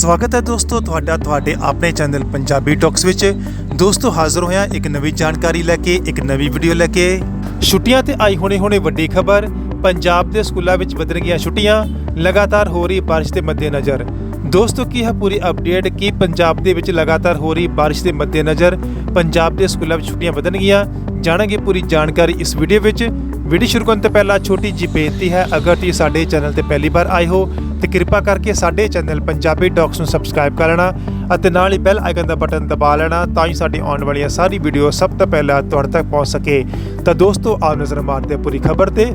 ਸਵਾਗਤ ਹੈ ਦੋਸਤੋ ਤੁਹਾਡਾ ਤੁਹਾਡੇ ਆਪਣੇ ਚੈਨਲ ਪੰਜਾਬੀ ਟਾਕਸ ਵਿੱਚ। ਦੋਸਤੋ ਹਾਜ਼ਰ ਹੋਇਆ ਇੱਕ ਨਵੀਂ ਜਾਣਕਾਰੀ ਲੈ ਕੇ, ਇੱਕ ਨਵੀਂ ਵੀਡੀਓ ਲੈ ਕੇ। ਛੁੱਟੀਆਂ ਤੇ ਆਈ ਹੋਣੇ ਹੋਣੇ ਵੱਡੀ ਖਬਰ, ਪੰਜਾਬ ਦੇ ਸਕੂਲਾਂ ਵਿੱਚ ਵਧਣਗੀਆਂ ਛੁੱਟੀਆਂ, ਲਗਾਤਾਰ ਹੋ ਰਹੀ ਬਾਰਿਸ਼ ਦੇ ਮੱਦੇਨਜ਼ਰ। ਦੋਸਤੋ ਕੀ ਹੈ ਪੂਰੀ ਅਪਡੇਟ? ਕਿ ਪੰਜਾਬ ਦੇ ਵਿੱਚ ਲਗਾਤਾਰ ਹੋ ਰਹੀ ਬਾਰਿਸ਼ ਦੇ ਮੱਦੇਨਜ਼ਰ? ਪੰਜਾਬ ਦੇ ਸਕੂਲਾਂ ਵਿੱਚ ਛੁੱਟੀਆਂ ਵਧਣਗੀਆਂ? ਜਾਣਾਂਗੇ ਪੂਰੀ ਜਾਣਕਾਰੀ ਇਸ ਵੀਡੀਓ ਵਿੱਚ। ਵੀਡੀਓ ਸ਼ੁਰੂ ਕਰਨ ਤੋਂ ਪਹਿਲਾਂ ਛੋਟੀ ਜਿਹੀ ਬੇਨਤੀ ਹੈ, ਅਗਰ ਤੁਸੀਂ ਸਾਡੇ ਚੈਨਲ ਤੇ ਪਹਿਲੀ ਵਾਰ ਆਏ ਹੋ ਤੇ ਕਿਰਪਾ ਕਰਕੇ ਸਾਡੇ ਚੈਨਲ ਪੰਜਾਬੀ ਟਾਕਸ ਨੂੰ ਸਬਸਕ੍ਰਾਈਬ ਕਰ ਲੈਣਾ ਅਤੇ ਨਾਲ ਹੀ ਬੈਲ ਆਈਕਨ ਦਾ ਬਟਨ ਦਬਾ ਲੈਣਾ ਤਾਂ ਹੀ ਸਾਡੀ ਆਉਣ ਵਾਲੀਆਂ ਸਾਰੀ ਵੀਡੀਓ ਸਭ ਤੋਂ ਪਹਿਲਾਂ ਤੁਹਾਡੇ ਤੱਕ ਪਹੁੰਚ ਸਕੇ। ਤਾਂ ਦੋਸਤੋ ਆਓ ਨਜ਼ਰ ਮਾਰਦੇ ਪੂਰੀ ਖਬਰ ਤੇ।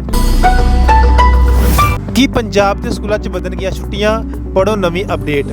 ਕੀ ਪੰਜਾਬ ਦੇ ਸਕੂਲਾਂ 'ਚ ਵਧਣਗੀਆਂ ਛੁੱਟੀਆਂ? ਪੜੋ ਨਵੀਂ ਅਪਡੇਟ।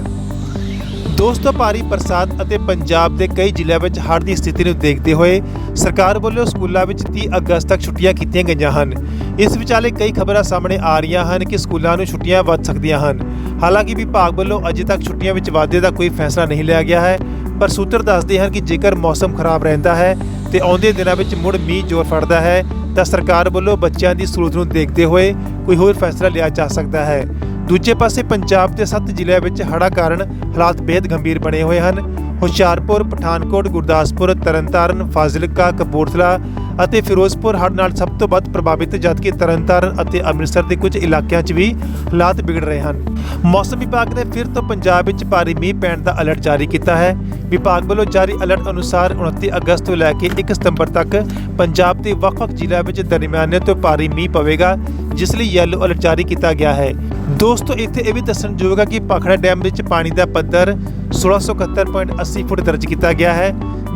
ਦੋਸਤੋ, ਭਾਰੀ ਬਰਸਾਤ ਅਤੇ ਪੰਜਾਬ ਦੇ ਕਈ ਜ਼ਿਲ੍ਹਿਆਂ ਵਿੱਚ ਹੜ੍ਹ ਦੀ ਸਥਿਤੀ ਨੂੰ ਦੇਖਦੇ ਹੋਏ ਸਰਕਾਰ ਵੱਲੋਂ ਸਕੂਲਾਂ ਵਿੱਚ 30 ਅਗਸਤ ਤੱਕ ਛੁੱਟੀਆਂ ਕੀਤੀਆਂ ਗਈਆਂ ਹਨ। ਇਸ ਵਿਚਾਲੇ ਕਈ ਖਬਰਾਂ ਸਾਹਮਣੇ ਆ ਰਹੀਆਂ ਹਨ ਕਿ ਸਕੂਲਾਂ ਨੂੰ ਛੁੱਟੀਆਂ ਵੱਧ ਸਕਦੀਆਂ ਹਨ। ਹਾਲਾਂਕਿ ਵਿਭਾਗ ਵੱਲੋਂ ਅਜੇ ਤੱਕ ਛੁੱਟੀਆਂ ਵਿੱਚ ਵਾਧੇ ਦਾ ਕੋਈ ਫੈਸਲਾ ਨਹੀਂ ਲਿਆ ਗਿਆ ਹੈ, ਪਰ ਸੂਤਰ ਦੱਸਦੇ ਹਨ ਕਿ ਜੇਕਰ ਮੌਸਮ ਖਰਾਬ ਰਹਿੰਦਾ ਹੈ ਤੇ ਆਉਂਦੇ ਦਿਨਾਂ ਵਿੱਚ ਮੁੜ ਮੀਂਹ ਜ਼ੋਰ ਫੜਦਾ ਹੈ, ਤਾਂ ਸਰਕਾਰ ਵੱਲੋਂ ਬੱਚਿਆਂ ਦੀ ਸਹੂਲਤ ਨੂੰ ਦੇਖਦੇ ਹੋਏ ਕੋਈ ਹੋਰ ਫੈਸਲਾ ਲਿਆ ਜਾ ਸਕਦਾ ਹੈ। ਦੂਜੇ ਪਾਸੇ ਪੰਜਾਬ ਦੇ 7 ਜ਼ਿਲ੍ਹਿਆਂ ਵਿੱਚ ਹੜ੍ਹਾਂ ਕਾਰਨ ਹਾਲਾਤ ਬੇहद ਗੰਭੀਰ ਬਣੇ ਹੋਏ ਹਨ। ਹੁਸ਼ਿਆਰਪੁਰ, ਪਠਾਨਕੋਟ, ਗੁਰਦਾਸਪੁਰ, ਤਰਨਤਾਰਨ, ਫਾਜ਼ਿਲਕਾ, ਕਪੂਰਥਲਾ ਅਤੇ ਫਿਰੋਜ਼ਪੁਰ ਹੜ੍ਹ ਨਾਲ ਸਭ ਤੋਂ ਵੱਧ ਪ੍ਰਭਾਵਿਤ, ਜਦਕਿ ਤਰਨਤਾਰਨ ਅਤੇ ਅੰਮ੍ਰਿਤਸਰ ਦੇ ਕੁਝ ਇਲਾਕਿਆਂ 'ਚ ਵੀ ਹਾਲਾਤ ਵਿਗੜ ਰਹੇ ਹਨ। ਮੌਸਮ ਵਿਭਾਗ ਨੇ ਫਿਰ ਤੋਂ ਪੰਜਾਬ ਵਿੱਚ ਭਾਰੀ ਮੀਂਹ ਪੈਣ ਦਾ ਅਲਰਟ ਜਾਰੀ ਕੀਤਾ ਹੈ। ਵਿਭਾਗ ਵੱਲੋਂ ਜਾਰੀ ਅਲਰਟ ਅਨੁਸਾਰ 29 ਅਗਸਤ ਤੋਂ ਲੈ ਕੇ 1 ਸਤੰਬਰ ਤੱਕ ਪੰਜਾਬ ਦੇ ਵੱਖ-ਵੱਖ ਜ਼ਿਲ੍ਹਿਆਂ ਵਿੱਚ ਦਰਮਿਆਨੇ ਤੋਂ ਭਾਰੀ ਮੀਂਹ ਪਵੇਗਾ, ਜਿਸ ਲਈ ਯੈਲੋ ਅਲਰਟ ਜਾਰੀ ਕੀਤਾ ਗਿਆ ਹੈ। ਦੋਸਤੋ, ਇੱਥੇ ਇਹ ਵੀ ਦੱਸਣਯੋਗ ਹੈ ਕਿ ਪਾਖੜਾ ਡੈਮ ਵਿੱਚ ਪਾਣੀ ਦਾ ਪੱਧਰ 1671.80 ਫੁੱਟ ਦਰਜ ਕੀਤਾ ਗਿਆ ਹੈ।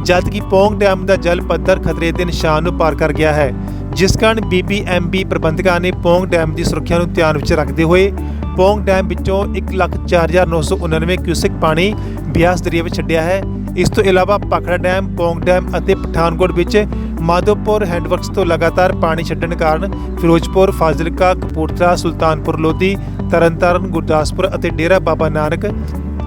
ਜਦਕਿ ਪੌਂਗ ਡੈਮ ਦਾ ਜਲ ਪੱਧਰ ਖਤਰੇ ਦੇ ਨਿਸ਼ਾਨ ਨੂੰ ਪਾਰ ਕਰ ਗਿਆ ਹੈ, ਜਿਸ ਕਾਰਨ ਬੀਬੀਐਮਬੀ ਪ੍ਰਬੰਧਕਾਂ ਨੇ ਪੌਂਗ ਡੈਮ ਦੀ ਸੁਰੱਖਿਆ ਨੂੰ ਧਿਆਨ ਵਿੱਚ ਰੱਖਦੇ ਹੋਏ ਪੌਂਗ ਡੈਮ ਵਿੱਚੋਂ 104999 ਕਿਊਸਿਕ ਪਾਣੀ ਬਿਆਸ ਦਰਿਆ ਵਿੱਚ ਛੱਡਿਆ ਹੈ। ਇਸ ਤੋਂ ਇਲਾਵਾ ਪਾਖੜਾ ਡੈਮ, ਪੌਂਗ ਡੈਮ ਅਤੇ ਪਠਾਨਕੋਟ ਵਿੱਚ ਮਾਧੋਪੁਰ ਹੈਂਡਵਰਕਸ ਤੋਂ ਲਗਾਤਾਰ ਪਾਣੀ ਛੱਡਣ ਕਾਰਨ ਫਿਰੋਜ਼ਪੁਰ, ਫਾਜ਼ਿਲਕਾ, ਕਪੂਰਥਲਾ, ਸੁਲਤਾਨਪੁਰ, ਲੋਧੀ, ਤਰਨਤਾਰਨ, ਗੁਰਦਾਸਪੁਰ ਅਤੇ ਡੇਰਾ ਬਾਬਾ ਨਾਨਕ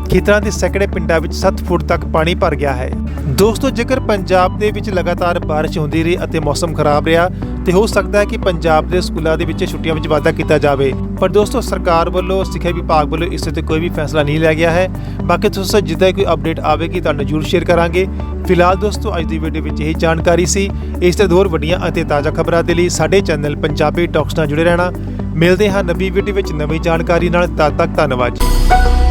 ਖੇਤਰਾਂ ਦੇ ਸੈਂਕੜੇ ਪਿੰਡਾਂ ਵਿੱਚ 7 ਫੁੱਟ ਤੱਕ ਪਾਣੀ ਭਰ ਗਿਆ ਹੈ। ਦੋਸਤੋ, ਜੇਕਰ ਪੰਜਾਬ ਦੇ ਵਿੱਚ ਲਗਾਤਾਰ ਬਾਰਿਸ਼ ਹੁੰਦੀ ਰਹੀ ਅਤੇ ਮੌਸਮ ਖਰਾਬ ਰਿਹਾ, ਤੇ ਹੋ ਸਕਦਾ ਹੈ ਕਿ ਪੰਜਾਬ ਦੇ ਸਕੂਲਾਂ ਦੇ ਵਿੱਚ ਛੁੱਟੀਆਂ ਵਿੱਚ ਵਾਧਾ ਕੀਤਾ ਜਾਵੇ। ਪਰ ਦੋਸਤੋ, ਸਰਕਾਰ ਵੱਲੋਂ, ਸਿੱਖਿਆ ਵਿਭਾਗ ਵੱਲੋਂ ਇਸ ਤੇ ਕੋਈ ਵੀ ਫੈਸਲਾ ਨਹੀਂ ਲਿਆ ਗਿਆ ਹੈ। ਬਾਕੀ ਦੋਸਤੋ ਜਿੱਦਾਂ ਕੋਈ ਅਪਡੇਟ ਆਵੇਗੀ ਤੁਹਾਨੂੰ ਜ਼ਰੂਰ ਸ਼ੇਅਰ ਕਰਾਂਗੇ। ਫਿਲਹਾਲ ਦੋਸਤੋ, ਅੱਜ ਦੀ ਵੀਡੀਓ ਵਿੱਚ ਇਹੀ ਜਾਣਕਾਰੀ ਸੀ। ਇਸ ਤੇ ਹੋਰ ਵੱਡੀਆਂ ਅਤੇ ਤਾਜ਼ਾ ਖਬਰਾਂ ਦੇ ਲਈ ਸਾਡੇ ਚੈਨਲ ਪੰਜਾਬੀ ਟਾਕਸ ਨਾਲ ਜੁੜੇ ਰਹਿਣਾ। ਮਿਲਦੇ ਹਾਂ ਨਵੀਂ ਵੀਡੀਓ ਵਿੱਚ ਨਵੀਂ ਜਾਣਕਾਰੀ ਨਾਲ। ਤਦ ਤੱਕ ਧੰਨਵਾਦ ਜੀ।